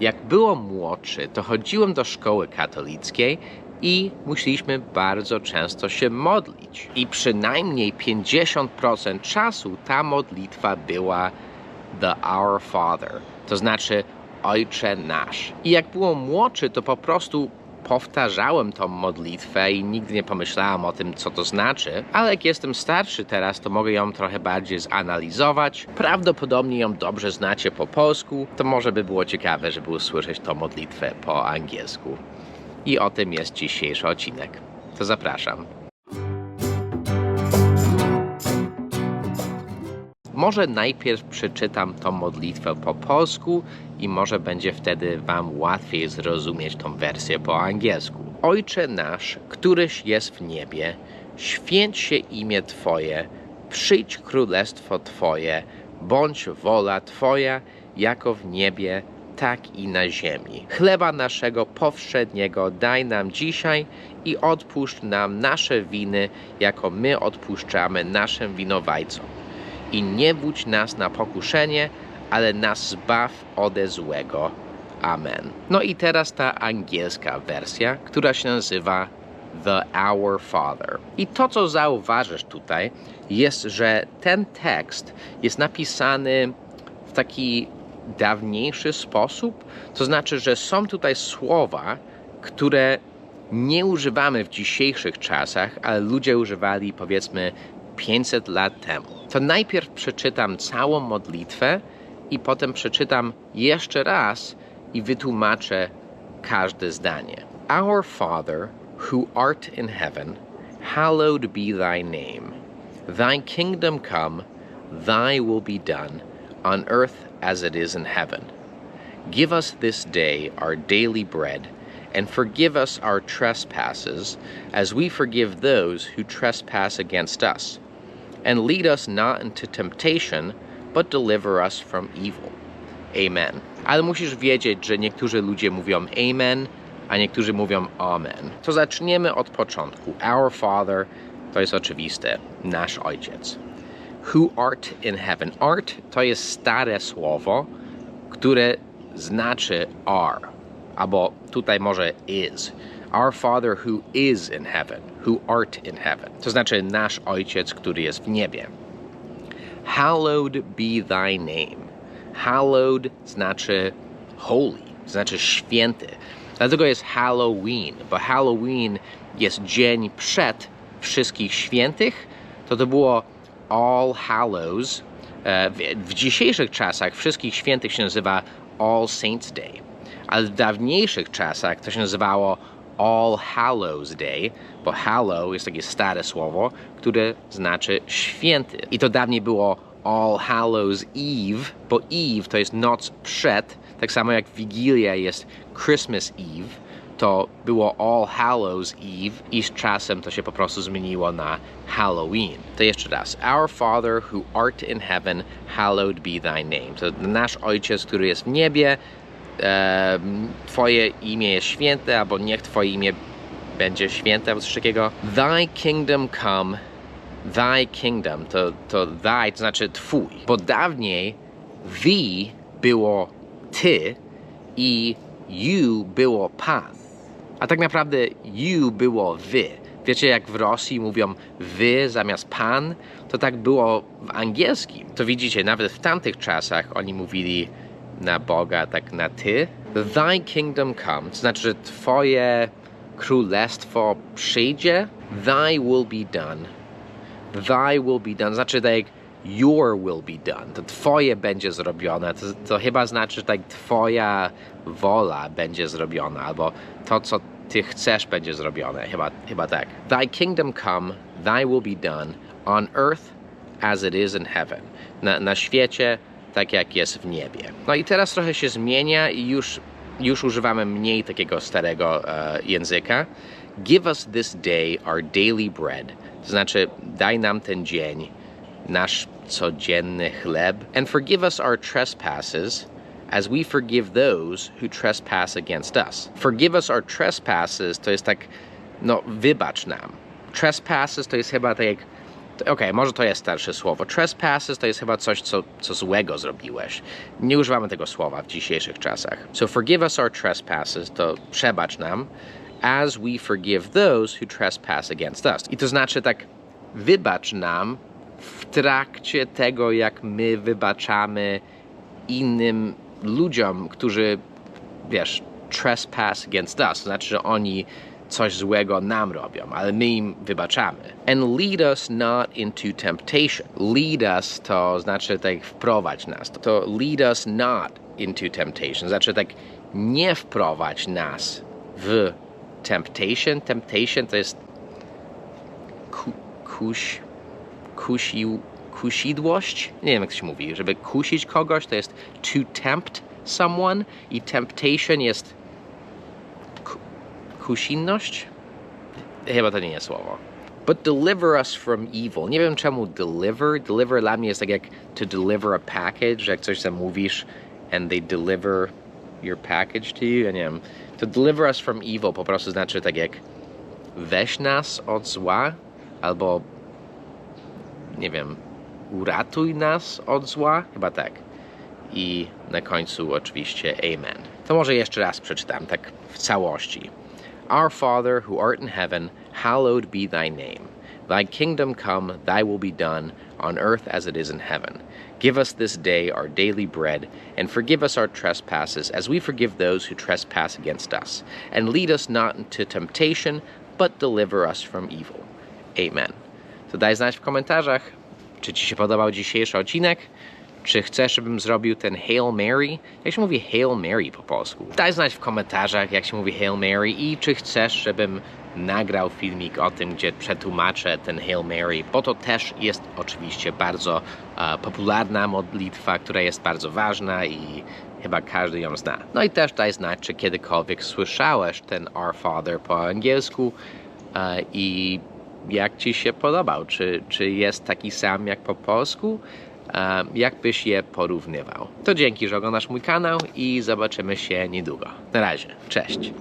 Jak byłem młodszy, to chodziłem do szkoły katolickiej i musieliśmy bardzo często się modlić. I przynajmniej 50% czasu ta modlitwa była The Our Father, to znaczy Ojcze Nasz. I jak byłem młodszy, to po prostu powtarzałem tą modlitwę i nigdy nie pomyślałem o tym, co to znaczy, ale jak jestem starszy teraz, to mogę ją trochę bardziej zanalizować. Prawdopodobnie ją dobrze znacie po polsku, to może by było ciekawe, żeby usłyszeć tą modlitwę po angielsku. I o tym jest dzisiejszy odcinek. To zapraszam. Może najpierw przeczytam tą modlitwę po polsku i może będzie wtedy Wam łatwiej zrozumieć tą wersję po angielsku. Ojcze nasz, któryś jest w niebie, święć się imię Twoje, przyjdź królestwo Twoje, bądź wola Twoja, jako w niebie, tak i na ziemi. Chleba naszego powszedniego daj nam dzisiaj i odpuszcz nam nasze winy, jako my odpuszczamy naszym winowajcom i nie wódź nas na pokuszenie, ale nas zbaw ode złego. Amen. No i teraz ta angielska wersja, która się nazywa The Our Father. I to, co zauważysz tutaj, jest, że ten tekst jest napisany w taki dawniejszy sposób. To znaczy, że są tutaj słowa, które nie używamy w dzisiejszych czasach, ale ludzie używali powiedzmy 500 lat temu. To najpierw przeczytam całą modlitwę i potem przeczytam jeszcze raz i wytłumaczę każde zdanie. Our Father, who art in heaven, hallowed be thy name. Thy kingdom come, thy will be done, on earth as it is in heaven. Give us this day our daily bread, and forgive us our trespasses, as we forgive those who trespass against us. And lead us not into temptation, but deliver us from evil. Amen. Ale musisz wiedzieć, że niektórzy ludzie mówią Amen, a niektórzy mówią Amen. To zaczniemy od początku. Our Father to jest oczywiste, nasz Ojciec. Who art in heaven. Art to jest stare słowo, które znaczy are, albo tutaj może is. Our Father who is in heaven, who art in heaven. To znaczy nasz Ojciec, który jest w niebie. Hallowed be thy name. Hallowed znaczy holy, znaczy święty. Dlatego jest Halloween, bo Halloween jest dzień przed wszystkich świętych. To to było All Hallows. E, W, dzisiejszych czasach wszystkich świętych się nazywa All Saints Day, ale w dawniejszych czasach to się nazywało All Hallows Day, bo hallow jest takie stare słowo, które znaczy święty. I to dawniej było All Hallows Eve, bo Eve to jest noc przed, tak samo jak Wigilia jest Christmas Eve, to było All Hallows Eve i z czasem to się po prostu zmieniło na Halloween. To jeszcze raz. Our Father who art in heaven, hallowed be thy name. To nasz Ojciec, który jest w niebie, e, Twoje imię jest święte, albo niech Twoje imię będzie święte, albo coś takiego. Thy kingdom come, thy kingdom, to, to thy, to znaczy Twój. Bo dawniej thee było Ty i you było Pan. A tak naprawdę you było wy. Wiecie, jak w Rosji mówią wy zamiast pan, to tak było w angielskim. To widzicie, nawet w tamtych czasach oni mówili na Boga tak na ty. Thy kingdom come, to znaczy, że twoje królestwo przyjdzie. Thy will be done. Thy will be done, znaczy tak your will be done, to twoje będzie zrobione, to, to chyba znaczy, tak twoja wola będzie zrobiona, albo to, co ty chcesz, będzie zrobione, chyba, chyba tak. Thy kingdom come, thy will be done, on earth as it is in heaven. Na, na świecie, tak jak jest w niebie. No i teraz trochę się zmienia i już, już używamy mniej takiego starego e, języka. Give us this day our daily bread. To znaczy, daj nam ten dzień nasz codzienny chleb. And forgive us our trespasses, as we forgive those who trespass against us. Forgive us our trespasses to jest tak, no, wybacz nam. Trespasses to jest chyba tak jak Okej, może to jest starsze słowo. Trespasses to jest chyba coś, co, co złego zrobiłeś. Nie używamy tego słowa w dzisiejszych czasach. So forgive us our trespasses to przebacz nam, as we forgive those who trespass against us. I to znaczy tak, wybacz nam w trakcie tego, jak my wybaczamy innym ludziom, którzy, wiesz, trespass against us. To znaczy, że oni coś złego nam robią, ale my im wybaczamy. And lead us not into temptation. Lead us to znaczy tak wprowadź nas. To lead us not into temptation. Znaczy tak nie wprowadź nas w temptation. Temptation to jest ku, kuś, kusił, kusidłość? Nie wiem jak się mówi. Żeby kusić kogoś to jest to tempt someone i temptation jest kusinność? Chyba to nie jest słowo. But deliver us from evil. Nie wiem czemu deliver. Deliver dla mnie jest tak jak to deliver a package, jak coś zamówisz and they deliver your package to you. Ja nie wiem. To deliver us from evil po prostu znaczy tak jak weź nas od zła albo nie wiem, uratuj nas od zła, chyba tak. I na końcu oczywiście Amen. To może jeszcze raz przeczytam, tak w całości. Our Father who art in heaven, hallowed be thy name. Thy kingdom come, thy will be done, on earth as it is in heaven. Give us this day our daily bread, and forgive us our trespasses, as we forgive those who trespass against us. And lead us not into temptation, but deliver us from evil. Amen. To daj znać w komentarzach, czy Ci się podobał dzisiejszy odcinek. Czy chcesz, żebym zrobił ten Hail Mary? Jak się mówi Hail Mary po polsku? Daj znać w komentarzach, jak się mówi Hail Mary i czy chcesz, żebym nagrał filmik o tym, gdzie przetłumaczę ten Hail Mary, bo to też jest oczywiście bardzo e, popularna modlitwa, która jest bardzo ważna i chyba każdy ją zna. No i też daj znać, czy kiedykolwiek słyszałeś ten Our Father po angielsku e, i jak Ci się podobał? Czy, czy jest taki sam jak po polsku? E, Jak byś je porównywał? To dzięki, że oglądasz mój kanał i zobaczymy się niedługo. Na razie, cześć.